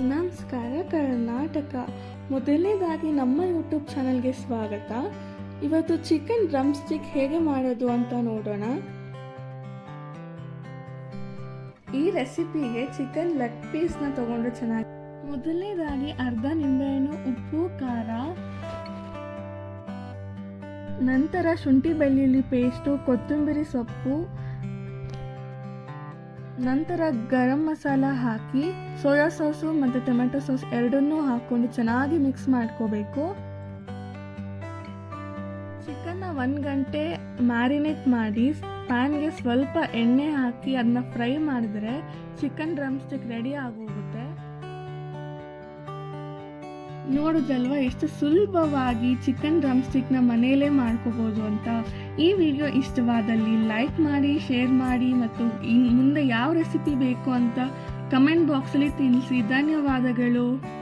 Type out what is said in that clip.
ನಮಸ್ಕಾರ, ಕರ್ನಾಟಕ. ಮೊದಲನೇದಾಗಿ ನಮ್ಮ ಯೂಟ್ಯೂಬ್ ಚಾನಲ್ಗೆ ಸ್ವಾಗತ. ಇವತ್ತು ಚಿಕನ್ ಡ್ರಮ್ ಸ್ಟಿಕ್ ಹೇಗೆ ಮಾಡೋದು ಅಂತ ನೋಡೋಣ. ಈ ರೆಸಿಪಿಗೆ ಚಿಕನ್ ಲೆಗ್ ಪೀಸ್ನ ತಗೊಂಡ್ರೆ ಚೆನ್ನಾಗಿ. ಮೊದಲನೇದಾಗಿ ಅರ್ಧ ನಿಂಬೆಹಣ್ಣು, ಉಪ್ಪು, ಖಾರ. ನಂತರ ಶುಂಠಿ ಬೆಳ್ಳುಳ್ಳಿ ಪೇಸ್ಟು ಕೊತ್ತಂಬರಿ ಸೊಪ್ಪು. ನಂತರ ಗರಂ ಮಸಾಲ ಹಾಕಿ ಸೋಯಾ ಸಾಸು ಮತ್ತು ಟೊಮೆಟೊ ಸಾಸ್ ಎರಡನ್ನೂ ಹಾಕ್ಕೊಂಡು ಚೆನ್ನಾಗಿ ಮಿಕ್ಸ್ ಮಾಡ್ಕೋಬೇಕು. ಚಿಕನ್ನ ಒಂದು ಗಂಟೆ ಮ್ಯಾರಿನೇಟ್ ಮಾಡಿ ಪ್ಯಾನ್ಗೆ ಸ್ವಲ್ಪ ಎಣ್ಣೆ ಹಾಕಿ ಅದನ್ನ ಫ್ರೈ ಮಾಡಿದ್ರೆ ಚಿಕನ್ ಡ್ರಮ್ ಸ್ಟಿಕ್ ರೆಡಿ ಆಗೋಗುತ್ತೆ. ನೋಡುದಲ್ವಾ? ಎಷ್ಟು ಸುಲಭವಾಗಿ ಚಿಕನ್ ಡ್ರಮ್ ಸ್ಟಿಕ್ನ ಮನೆಯಲ್ಲೇ ಮಾಡ್ಕೋಬೋದು ಅಂತ. ಈ ವಿಡಿಯೋ ಇಷ್ಟವಾದಲ್ಲಿ ಲೈಕ್ ಮಾಡಿ ಶೇರ್ ಮಾಡಿ ಮತ್ತು ಇನ್ನು ಮುಂದೆ ಯಾವ ರೆಸಿಪಿ ಬೇಕು ಅಂತ ಕಮೆಂಟ್ ಬಾಕ್ಸಲ್ಲಿ ತಿಳಿಸಿ. ಧನ್ಯವಾದಗಳು.